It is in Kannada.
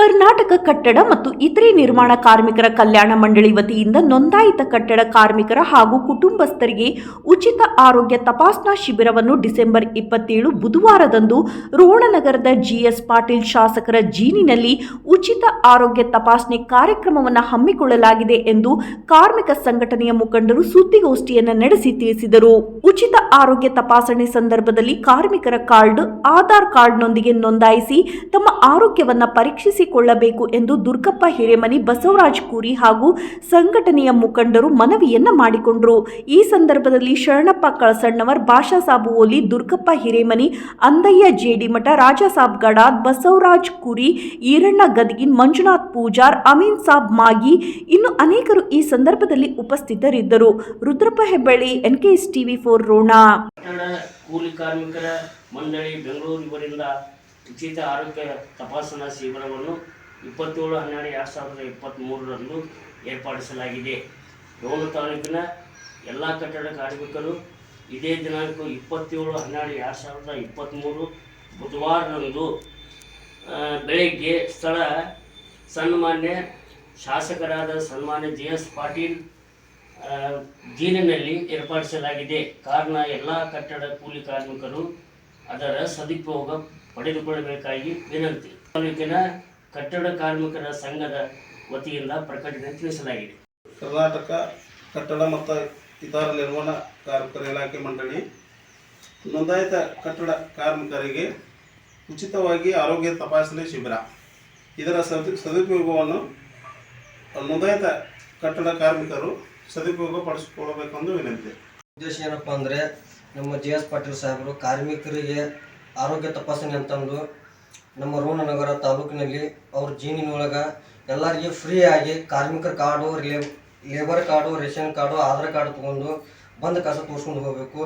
ಕರ್ನಾಟಕ ಕಟ್ಟಡ ಮತ್ತು ಇತರೆ ನಿರ್ಮಾಣ ಕಾರ್ಮಿಕರ ಕಲ್ಯಾಣ ಮಂಡಳಿ ವತಿಯಿಂದ ನೋಂದಾಯಿತ ಕಟ್ಟಡ ಕಾರ್ಮಿಕರ ಹಾಗೂ ಕುಟುಂಬಸ್ಥರಿಗೆ ಉಚಿತ ಆರೋಗ್ಯ ತಪಾಸಣಾ ಶಿಬಿರವನ್ನು ಡಿಸೆಂಬರ್ ಇಪ್ಪತ್ತೇಳು ಬುಧವಾರದಂದು ರೋಣನಗರದ ಜಿಎಸ್ ಪಾಟೀಲ್ ಶಾಸಕರ ಜೀನಿನಲ್ಲಿ ಉಚಿತ ಆರೋಗ್ಯ ತಪಾಸಣೆ ಕಾರ್ಯಕ್ರಮವನ್ನು ಹಮ್ಮಿಕೊಳ್ಳಲಾಗಿದೆ ಎಂದು ಕಾರ್ಮಿಕ ಸಂಘಟನೆಯ ಮುಖಂಡರು ಸುದ್ದಿಗೋಷ್ಠಿಯನ್ನು ನಡೆಸಿ ತಿಳಿಸಿದರು. ಉಚಿತ ಆರೋಗ್ಯ ತಪಾಸಣೆ ಸಂದರ್ಭದಲ್ಲಿ ಕಾರ್ಮಿಕರ ಕಾರ್ಡ್, ಆಧಾರ್ ಕಾರ್ಡ್ನೊಂದಿಗೆ ನೋಂದಾಯಿಸಿ ತಮ್ಮ ಆರೋಗ್ಯವನ್ನ ಪರೀಕ್ಷಿಸಿಕೊಳ್ಳಬೇಕು ಎಂದು ದುರ್ಗಪ್ಪ ಹಿರೇಮನಿ ಬಸವರಾಜ್ ಕೂರಿ ಹಾಗೂ ಸಂಘಟನೆಯ ಮುಖಂಡರು ಮನವಿಯನ್ನ ಮಾಡಿಕೊಂಡರು. ಈ ಸಂದರ್ಭದಲ್ಲಿ ಶರಣಪ್ಪ ಕಳಸಣ್ಣವರ್, ಭಾಷಾ ಸಾಬು ಓಲಿ, ದುರ್ಗಪ್ಪ ಹಿರೇಮನಿ, ಅಂದಯ್ಯ ಜೇಡಿಮಠ ರಾಜಾಸಾಬ್ ಗಡಾದ್ ಬಸವರಾಜ್ ಕುರಿ, ಈರಣ್ಣ ಗದಗಿನ್, ಮಂಜುನಾಥ್ ಪೂಜಾರ್, ಅಮೀನ್ ಸಾಬ್ ಮಾಗಿ ಇನ್ನು ಅನೇಕರು ಈ ಸಂದರ್ಭದಲ್ಲಿ ಉಪಸ್ಥಿತರಿದ್ದರು. Rudrappa Hebballi, NKS TV four Rona. ಕೂಲಿ ಕಾರ್ಮಿಕರ ಮಂಡಳಿ ಬೆಂಗಳೂರು ಇವರಿಂದ ಉಚಿತ ಆರೋಗ್ಯ ತಪಾಸಣಾ ಶಿಬಿರವನ್ನು ಇಪ್ಪತ್ತೇಳು, ಹನ್ನೆರಡು, ಎರಡು ಸಾವಿರದ ಇಪ್ಪತ್ತ್ಮೂರರಂದು ಏರ್ಪಡಿಸಲಾಗಿದೆ. ರೋಣ ತಾಲೂಕಿನ ಎಲ್ಲ ಕಟ್ಟಡ ಕಾರ್ಮಿಕರು ಇದೇ ದಿನಾಂಕ ಇಪ್ಪತ್ತೇಳು, ಹನ್ನೆರಡು, ಎರಡು ಸಾವಿರದ ಇಪ್ಪತ್ತ್ಮೂರು ಬುಧವಾರದಂದು ಬೆಳಗ್ಗೆ ಸ್ಥಳ ಸನ್ಮಾನ್ಯ ಶಾಸಕರಾದ ಸನ್ಮಾನ್ಯ ಜಿ ಎಸ್ ಪಾಟೀಲ್ ಜೀನಿನಲ್ಲಿ ಏರ್ಪಡಿಸಲಾಗಿದೆ. ಕಾರಣ ಎಲ್ಲ ಕಟ್ಟಡ ಕೂಲಿ ಕಾರ್ಮಿಕರು ಅದರ ಸದುಪಯೋಗ ಪಡೆದುಕೊಳ್ಳಬೇಕಾಗಿ ವಿನಂತಿ. ತಾಲೂಕಿನ ಕಟ್ಟಡ ಕಾರ್ಮಿಕರ ಸಂಘದ ವತಿಯಿಂದ ಪ್ರಕಟಣೆ ತಿಳಿಸಲಾಗಿದೆ. ಕರ್ನಾಟಕ ಕಟ್ಟಡ ಮತ್ತು ಇತರ ನಿರ್ಮಾಣ ಕಾರ್ಮಿಕರ ಇಲಾಖೆ ಮಂಡಳಿ ನೋಂದಾಯಿತ ಕಟ್ಟಡ ಕಾರ್ಮಿಕರಿಗೆ ಉಚಿತವಾಗಿ ಆರೋಗ್ಯ ತಪಾಸಣೆ ಶಿಬಿರ. ಇದರ ಸದು ಸದುಪಯೋಗವನ್ನು ನೋಂದಾಯಿತ ಕಟ್ಟಡ ಕಾರ್ಮಿಕರು ಸದುಪಯೋಗ ಪಡಿಸಿಕೊಳ್ಳಬೇಕೆಂದು ವಿನಂತಿ. ಉದ್ದೇಶ ಏನಪ್ಪ ಅಂದರೆ ನಮ್ಮ ಜಿ ಎಸ್ ಪಾಟೀಲ್ ಸಾಹೇಬರು, ಕಾರ್ಮಿಕರಿಗೆ ಆರೋಗ್ಯ ತಪಾಸಣೆ ಅಂತಂದು ನಮ್ಮ ರೋಣನಗರ ತಾಲೂಕಿನಲ್ಲಿ ಅವ್ರ ಜೀನಿನೊಳಗೆ ಎಲ್ಲರಿಗೆ ಫ್ರೀ ಆಗಿ ಕಾರ್ಮಿಕರ card labour card, ration card, Aadhaar card ತೊಗೊಂಡು ಬಂದು ಕಸ ತೋರಿಸ್ಕೊಂಡು ಹೋಗಬೇಕು.